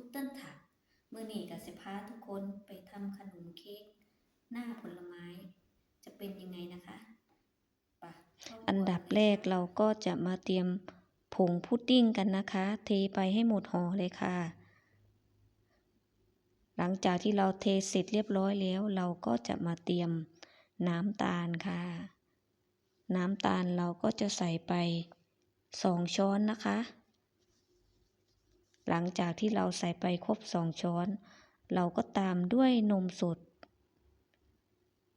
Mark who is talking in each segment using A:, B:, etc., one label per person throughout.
A: คุตเติ้ลค่ะมื่อนี้กับสิพาทุกคนไปทำขนมเค้กหน้าผลไม้ จะเป็นยังไงนะคะ
B: อันดับแรกเราก็จะมาเตรียมผงพุดดิ้งกันนะคะ เทไปให้หมดห่อเลยค่ะ หลังจากที่เราเทเสร็จเรียบร้อยแล้ว เราก็จะมาเตรียมน้ำตาลค่ะ น้ำตาลเราก็จะใส่ไปสองช้อนนะคะ หลังจากที่เราใส่ไปครบสองช้อน เราก็ตามด้วยนมสด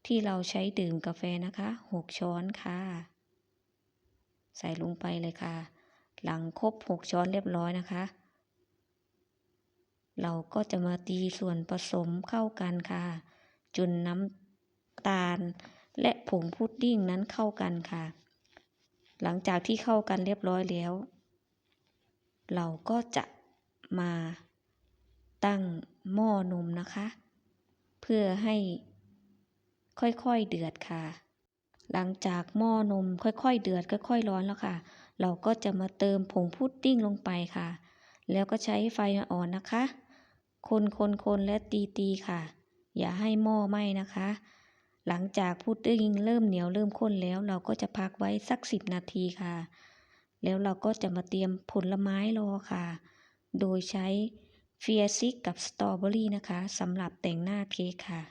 B: ที่เราใช้ดื่มกาแฟนะคะหกช้อนค่ะ ใส่ลงไปเลยค่ะ หลังครบหกช้อนเรียบร้อยนะคะ เราก็จะมาตีส่วนผสมเข้ากันค่ะ จนน้ำตาลและผงพุดดิ้งนั้นเข้ากันค่ะ หลังจากที่เข้ากันเรียบร้อยแล้ว เราก็จะ มาตั้งหม้อนมนะคะ เพื่อให้ค่อยๆเดือดค่ะ หลังจากหม้อนมค่อยๆเดือดค่อยๆร้อนแล้วค่ะ เราก็จะมาเติมผงพุดดิ้งลงไปค่ะ แล้วก็ใช้ไฟอ่อนนะคะ คนคนคนและตีตีๆค่ะ อย่าให้หม้อไหม้นะคะ หลังจากพุดดิ้งเริ่มเหนียวเริ่มข้นแล้ว เราก็จะพักไว้สักสิบนาทีค่ะ แล้วเราก็จะมาเตรียมผลไม้รอค่ะ โดยใช้เฟียซิกกับสตรอเบอรี่นะคะสำหรับแต่งหน้าเค้กค่ะ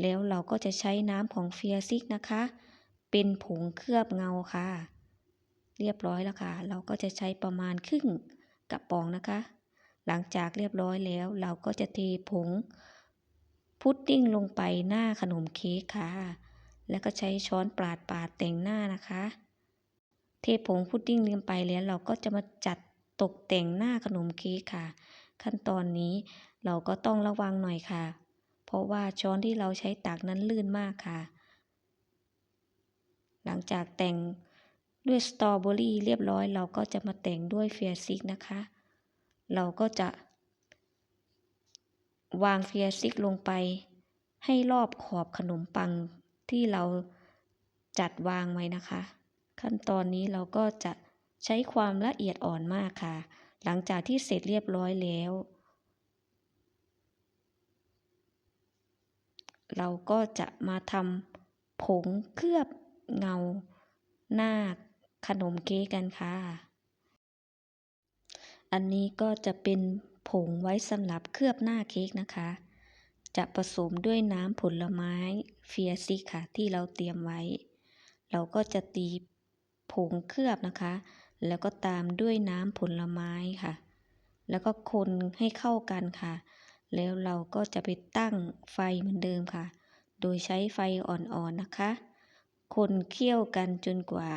B: แล้วเราก็จะใช้น้ำของเฟียซิกนะคะ เป็นผงเคลือบเงาค่ะ เรียบร้อยแล้วค่ะ เราก็จะใช้ประมาณครึ่งกระป๋องนะคะ หลังจากเรียบร้อยแล้ว เราก็จะเทผงพุดดิ้งลงไปหน้าขนมเค้กค่ะ แล้วก็ใช้ช้อนปาดปาดแต่งหน้านะคะ เทผงพุดดิ้งลงไปแล้วเราก็จะมาจัด ตกแต่งหน้าขนมเค้กค่ะ ขั้นตอนนี้เราก็ต้องระวังหน่อยค่ะ เพราะว่าช้อนที่เราใช้ตักนั้นลื่นมากค่ะ หลังจากแต่งด้วยสตรอเบอรี่เรียบร้อยเราก็จะมาแต่งด้วยเฟียซิกนะคะ เราก็จะ วางเฟียซิกลงไป ให้รอบขอบขนมปังที่เราจัดวางไว้นะคะ ขั้นตอนนี้เราก็จะ ใช้ความละเอียดอ่อนมากค่ะ หลังจากที่เสร็จเรียบร้อยแล้ว เราก็จะมาทำผงเคลือบเงาหน้าขนมเค้กกันค่ะ อันนี้ก็จะเป็นผงไว้สำหรับเคลือบหน้าเค้กนะคะ จะผสมด้วยน้ำผลไม้เฟียซิค่ะที่เราเตรียมไว้ เราก็จะตีผงเคลือบนะคะ แล้วก็ตามด้วยน้ำผลไม้ค่ะ แล้วก็คนให้เข้ากันค่ะ แล้วเราก็จะไปตั้งไฟเหมือนเดิมค่ะ โดยใช้ไฟอ่อนๆนะคะ คนเคี่ยวกันจนกว่า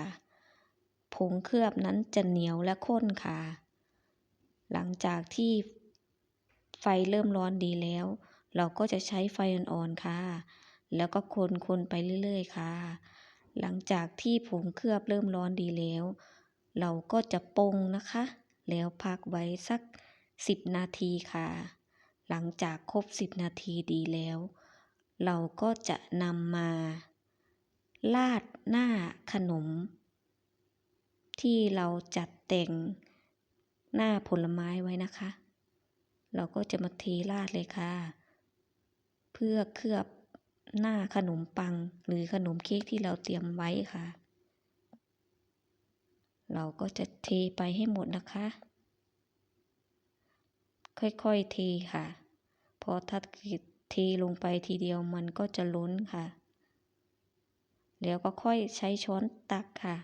B: ผงเคลือบนั้นจะเหนียวและข้นค่ะ หลังจากที่ไฟเริ่มร้อนดีแล้ว เราก็จะใช้ไฟอ่อนๆค่ะ แล้วก็คนๆไปเรื่อยๆค่ะ หลังจากที่ผงเคลือบเริ่มร้อนดีแล้ว เราก็จะปงนะคะ แล้วพักไว้สักสิบนาทีค่ะ หลังจากครบสิบนาทีดีแล้ว เราก็จะนำมา ลาดหน้าขนม ที่เราจัดแต่งหน้าผลไม้ไว้นะคะ เราก็จะมาเทราดเลยค่ะ เพื่อเคลือบหน้าขนมปังหรือขนมเค้กที่เราเตรียมไว้ค่ะ เราก็จะเทไปให้หมดนะคะ ค่อยๆเทค่ะ เพราะถ้าเทลงไปทีเดียวมันก็จะล้นค่ะ แล้วก็ค่อยใช้ช้อนตักค่ะ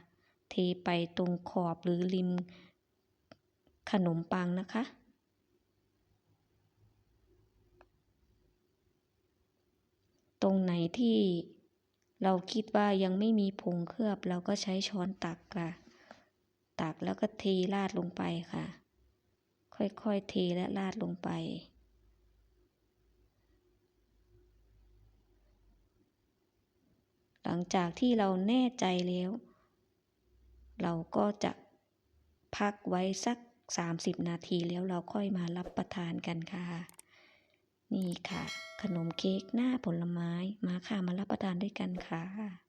B: เทไปตรงขอบหรือริมขนมปังนะคะ ตรงไหนที่เราคิดว่ายังไม่มีผงเคลือบเราก็ใช้ช้อนตักค่ะ แล้วก็เทราดลงไปค่ะ ค่อยๆเทและราดลงไป หลังจากที่เราแน่ใจแล้ว เราก็จะพักไว้สัก 30 นาทีแล้วเราค่อยมารับประทานกันค่ะ นี่ค่ะ ขนมเค้กหน้าผลไม้มาค่ะมารับประทานด้วยกันค่ะ